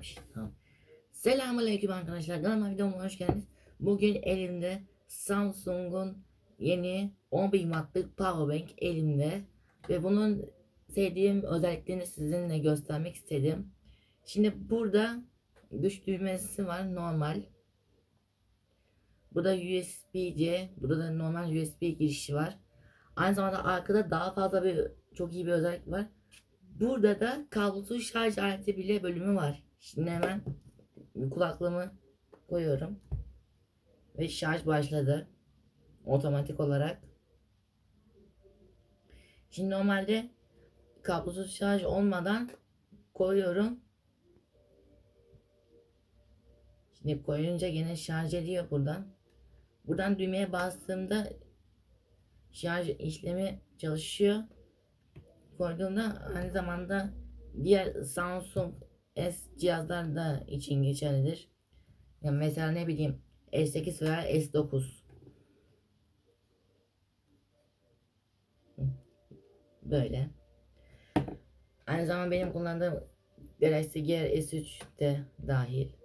gelmiş. Tamam. Selamünaleyküm arkadaşlar. Kanalıma videoma hoş geldiniz. Bugün elimde Samsung'un yeni 11 wattlık powerbank elimde. Ve bunun sevdiğim özelliklerini sizinle göstermek istedim. Şimdi burada güç düğmesi var normal. Burada USB-C, burada da normal USB girişi var. Aynı zamanda arkada daha fazla bir çok iyi bir özellik var. Burada da kablosuz şarj aleti bile bölümü var. Şimdi hemen kulaklığımı koyuyorum. Ve şarj başladı. Otomatik olarak. Şimdi normalde kablosuz şarj olmadan koyuyorum. Şimdi koyunca yine şarj ediyor buradan. Buradan düğmeye bastığımda şarj işlemi çalışıyor. Koyduğumda aynı zamanda diğer Samsung S cihazlar da için geçerlidir. Yani mesela ne bileyim S8 veya S9. Böyle. Aynı zamanda benim kullandığım Galaxy Gear S3 de dahil.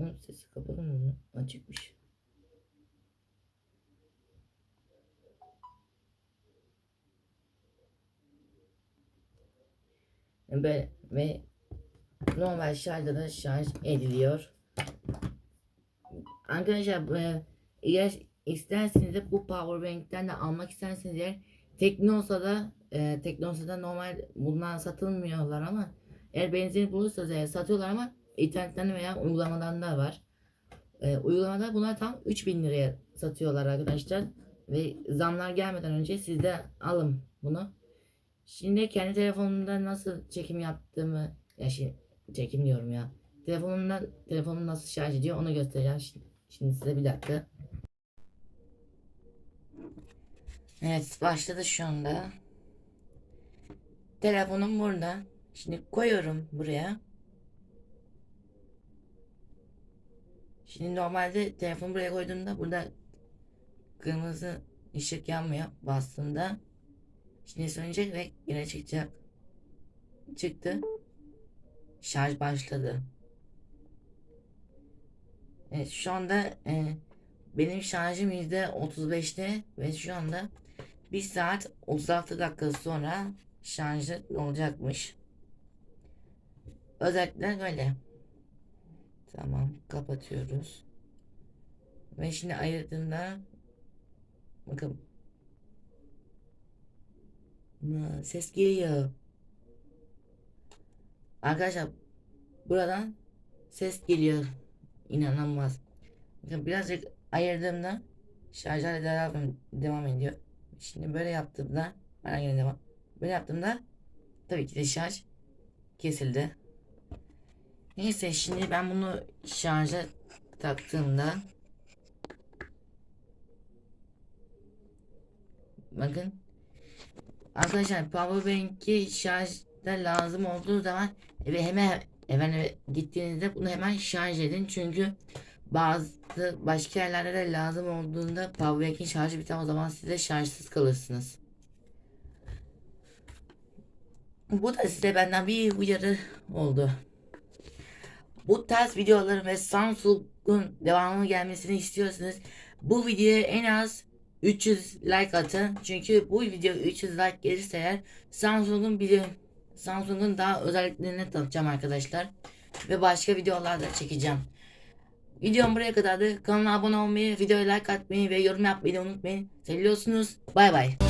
Bunun sesi kapalı mı? Açıkmış. Böyle ve normal şarjda da şarj ediliyor. Arkadaşlar e, eğer isterseniz de bu powerbank'ten de almak isterseniz eğer Teknosa'da e, Teknosa'da normal bunlar satılmıyorlar ama eğer benzin bulursanız eğer satıyorlar ama internetten veya uygulamadan da var. E, uygulamada bunlar tam 3000 liraya satıyorlar arkadaşlar. Ve zamlar gelmeden önce siz de alın bunu. Şimdi kendi telefonumda nasıl çekim yaptığımı ya şimdi çekim diyorum ya. Telefonumdan telefonum nasıl şarj ediyor onu göstereceğim şimdi, şimdi size bir dakika. Evet başladı şu anda. Telefonum burada. Şimdi koyuyorum buraya. Şimdi normalde telefonu buraya koyduğumda burada kırmızı ışık yanmıyor bastığında. Şimdi sönecek ve yine çıkacak. Çıktı. Şarj başladı. Evet şu anda e, benim şarjım yüzde 35'te ve şu anda 1 saat 36 dakika sonra şarjı olacakmış. Özellikle böyle. Tamam kapatıyoruz. Ve şimdi ayırdığımda bakın ses geliyor. Arkadaşlar buradan ses geliyor. İnanılmaz. Bakın birazcık ayırdığımda şarjlar devam, devam ediyor. Şimdi böyle yaptığımda bana yine devam. Böyle yaptığımda tabii ki de şarj kesildi. Neyse şimdi ben bunu şarja taktığımda bakın arkadaşlar powerbank'i şarjda lazım olduğu zaman ve hemen hemen eve gittiğinizde bunu hemen şarj edin çünkü bazı başka yerlerde de lazım olduğunda powerbank'in şarjı biter o zaman size şarjsız kalırsınız. Bu da size benden bir uyarı oldu. Bu tarz videoların ve Samsung'un devamını gelmesini istiyorsanız bu videoya en az 300 like atın. Çünkü bu video 300 like gelirse eğer Samsung'un bir Samsung'un daha özelliklerini tanıtacağım arkadaşlar. Ve başka videolarda çekeceğim. Videom buraya kadardı. Kanala abone olmayı, videoya like atmayı ve yorum yapmayı da unutmayın. Seviyorsunuz. Bay bay.